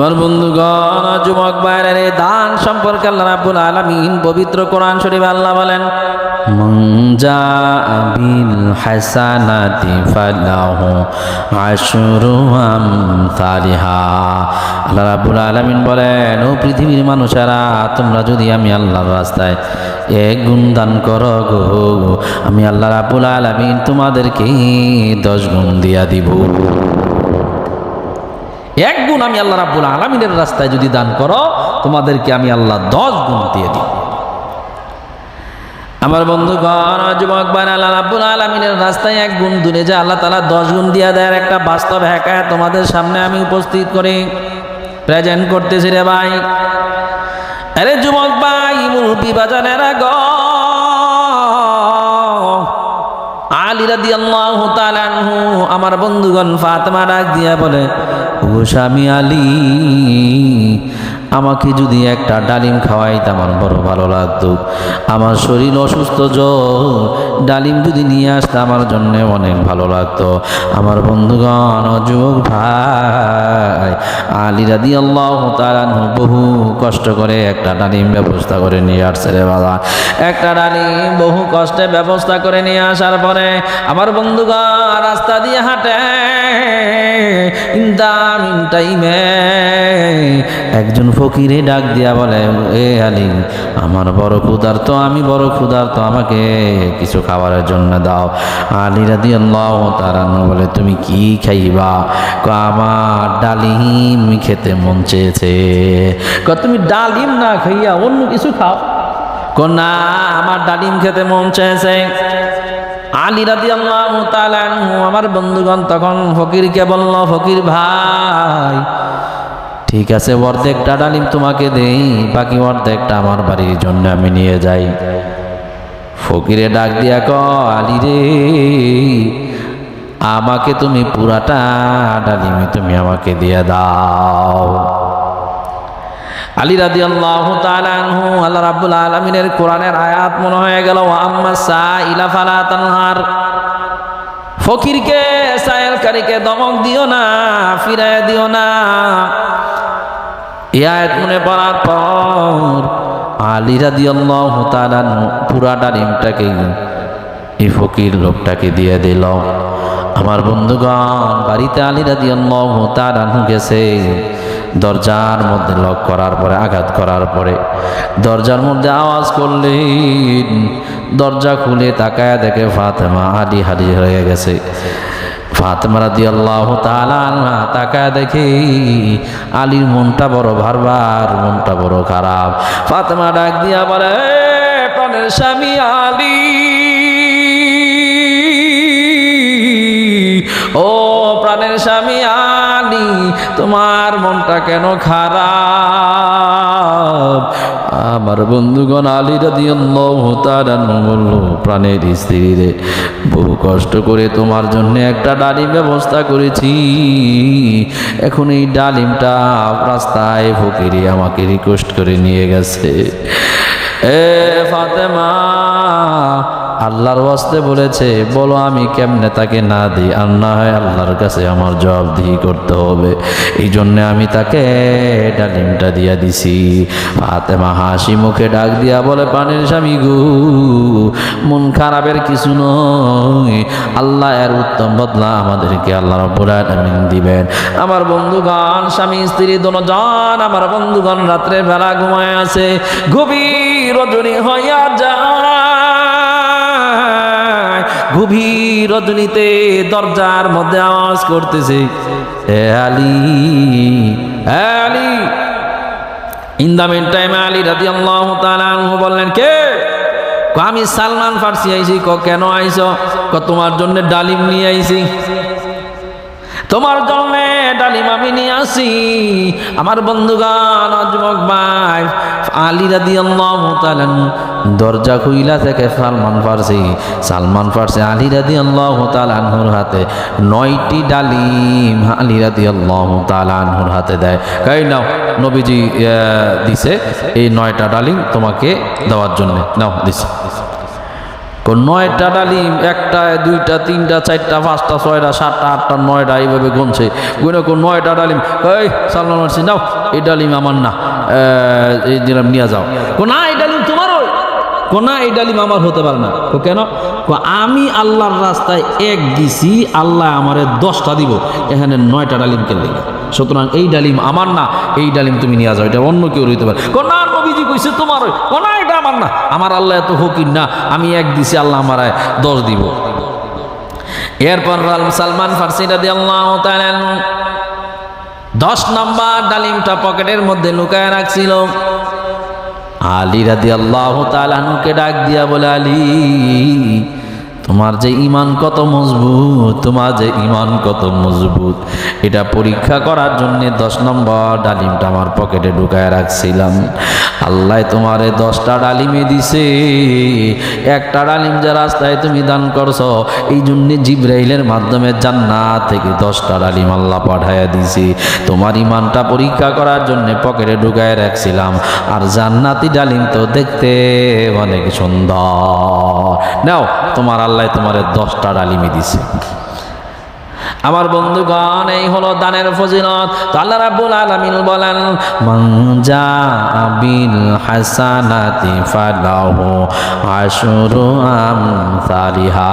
আমার বন্ধুগণ যুবক বাইরের এই দান সম্পর্কে আল্লাহ রাব্বুল আলামিন পবিত্র কোরআন শরীফে আল্লাহ বলেন, মান বিল হাসানাতি ফালাহু আশরু আমসালিহা আল্লাহ রাব্বুল আলামিন বলেন, ও পৃথিবীর মানুষেরা, তোমরা যদি আমি আল্লাহর রাস্তায় এক গুণ দান করো গো, আমি আল্লাহ রাব্বুল আলামিন তোমাদেরকে দশ গুণ দিয়া দিব। এক গুণ আমি আল্লাহ রাব্বুল আলমিনের রাস্তায় যদি দান করো, তোমাদেরকে আমি আল্লাহ দশ গুণ দিয়ে দিই আমার বন্ধুগণ যুবক বান আল্লাহ রাব্বুল আলমিনের রাস্তায় এক গুণ দূরে যে আল্লাহ তালা দশ গুণ দিয়ে দেয় একটা বাস্তব হ্যাকায় তোমাদের সামনে আমি উপস্থিত করি। প্রেজেন্ট করতেছি রে ভাই। আরে যুবক ভাই, মুরব্বী বাজানেরা গ আলী রাদি আল্লাহ আমার বন্ধুগণ ফাতেমা ডাক দিয়া বলে, ও স্বামী আলী, আমাকে যদি একটা ডালিম খাওয়াইতে আমার বড় ভালো লাগতো। আমার শরীর অসুস্থ জ্বর, ডালিম যদি নিয়ে আসতে আমার জন্য অনেক ভালো লাগতো। আমার বন্ধুগণ যুবক ভাই, আলী রাদি আল্লাহ তালানহু বহু কষ্ট করে একটা ডালিম ব্যবস্থা করে নিয়ে আসছে রে বাবা। একটা ডালিম বহু কষ্টে ব্যবস্থা করে নিয়ে আসার পরে আমার বন্ধুগণ, রাস্তা দিয়ে হাঁটে। টাইমে একজন ফকিরে ডাক দিয়া বলে, এ আলী, আমার বড় ক্ষুধার্ত, আমি বড় ক্ষুধার্ত, আমাকে কিছু খাবারের জন্য দাও। আলী রাদি আল্লাহ তারান্ন বলে, তুমি কি খাইবা? ক আমার ডালিম খেতে মন চেয়েছে। ক তুমি ডালিম না খাইয়া অন্য কিছু খাও? না, আমার ডালিম খেতে মন চেয়েছে। আলী রাদি আল্লাহ আমার বন্ধুগণ, তখন ফকিরকে বলল, ফকির ভাই, ঠিক আছে, অর্ধেকটা ডালিম তোমাকে দেই, বাকি অর্ধেকটা আমার বাড়ির জন্য আমি নিয়ে যাই। ফকিরে ডাক দিয়া ক আলী রে, আমাকে তুমি পুরাটা ডালিমি তুমি আমাকে দিয়ে দাও। আলী রাদি আল্লাহ তালানহু আল্লাহ রাব্বুল আলমিনের কোরআনের আয়াত মনে হয়ে গেল আম্মা সা ইলা ফালা তানহার। ফকিরকে, সায়েলকারীকে দমক দিও না, ফিরায় দিও না। এই আয়াত মনে পড়ার পর আলী রাদি আল্লাহ তালানহু পুরা ডালিমটাকে, এই ফকির লোকটাকে দিয়ে দিল। আমার বন্ধুগণ, বাড়িতে আলী রাদি আল্লাহ তালানহু গেছে। দরজার মধ্যে লক করার পরে, আঘাত করার পরে, দরজার মধ্যে আওয়াজ করলেন। দরজা খুলে তাকায় দেখে ফাতেমা আলি হালি হয়ে গেছে। ফাতেমা রাদি আল্লাহ তালা তাকায় দেখে, আলীর মনটা বড় ভারবার মনটা বড় খারাপ। ফাতেমা ডাক দিয়া বলে প্রাণের স্বামী আলী, ও প্রাণের স্বামী আলী তোমার মনটা কেন খারাপ? আমার বন্ধুগণ আলী রাদি বলল, প্রাণের স্ত্রী রে বহু কষ্ট করে তোমার জন্য একটা ডালিম ব্যবস্থা করেছি। এখন এই ডালিমটা রাস্তায় ফকিরি আমাকে রিকোয়েস্ট করে নিয়ে গেছে। এ ফাতেমা আল্লাহর ওয়াস্তে বলেছে, বলো আমি কেমনে তাকে না দিই? আর না হয় আল্লাহর কাছে আমার জবাবদিহি করতে হবে। এই জন্যে আমি তাকে ডালিমটা দিয়া দিছি। ফাতেমা হাসি মুখে ডাক দিয়া বলে, পানির স্বামী গু, মন খারাপের কিছু নয়। আল্লাহ এর উত্তম বদলা আমাদেরকে আল্লাহ রব্বুল আলামিন দিবেন। আমার বন্ধুগণ, স্বামী, স্ত্রী দোনোজন আমার বন্ধুগণ রাত্রে বেলা ঘুমায় আছে। গভীর রজনী হইয়া যায়। গভীর রজনীতে দরজার মধ্যে আওয়াজ করতেছে, এ Ali Ali. In the meantime Ali রাদি আল্লাহ বললেন, কে? আমি সালমান ফার্সি আইছি, ক, কেন আইছ? ক, তোমার জন্য ডালিম নিয়ে আইছি। তোমার জন্য ডালিম আমি নিয়ে আসি। আমার বন্ধুগান যুবক ভাই। আলী রাদি আল্লাহ দরজা খুইলা থেকে সালমান ফার্সি সালমান ফার্সি আলী রাদি আল্লাহ তালানহুর হাতে নয়টি ডালিম আলী রাদি আল্লাহ তালানহুর হাতে দেয়। কাই নাও, নবীজি দিছে এই নয়টা ডালিম তোমাকে দেওয়ার জন্য। নাও, দিছে। নয়টা ডালিম, একটা, দুইটা, তিনটা, চারটা, পাঁচটা, ছয়টা, সাতটা, আটটা, নয়টা এইভাবে গুনছে। গুনে কোন নয়টা ডালিম, এই সালমান মারছি নাও, এই ডালিম আমার না এই দিলাম, নিয়ে যাও। না ডালিম তোমার ওই কো না এই ডালিম আমার হতে পারে না। কো কেন? আমি আল্লাহর রাস্তায় এক দিছি আল্লাহ আমারে দশটা দিব, এখানে নয়টা ডালিম কেন সুতরাং এই ডালিম আমার না, এই ডালিম তুমি নিয়ে যাও, এটা অন্য কেউ রইতে পারে। না, নবীজি কইছে তোমার না, এটা আমার না। আমার আল্লাহ এত হকির না, আমি এক দিছি, আল্লাহ আমার দশ দিব। এরপর সালমান ফার্সি রাদি আল্লাহ দশ নম্বর ডালিমটা পকেটের মধ্যে লুকায় রাখছিল। আলী রাদি আল্লাহ তালানুকে ডাক দিয়া বলে আলী তোমার যে ইমান কত মজবুত, তোমার যে ইমান কত মজবুত। এটা পরীক্ষা করার জন্য দশ নম্বর ডালিমটা আমার পকেটে ঢুকায় রাখছিলাম। আল্লাহ তোমারে দশটা ডালিমে দিছে। একটা ডালিম যে রাস্তায় তুমি দান করছ, এই জন্যে জিব্রাইলের মাধ্যমে জান্নাত থেকে দশটা ডালিম আল্লাহ পাঠাইয়া দিছে। তোমার ইমানটা পরীক্ষা করার জন্য পকেটে ঢুকায় রাখছিলাম। আর জান্নাতি ডালিম তো দেখতে অনেক সুন্দর। নাও, তোমার আল্লাহ তোমার দশটা ডালিমে দিছে। আমার বন্ধুগণ, এই হলো দানের ফজিলত। তো আল্লাহ রাব্বুল আলামিন বলেন, মান বিল হাসানাতি ফালাহু আশরু আমসালিহা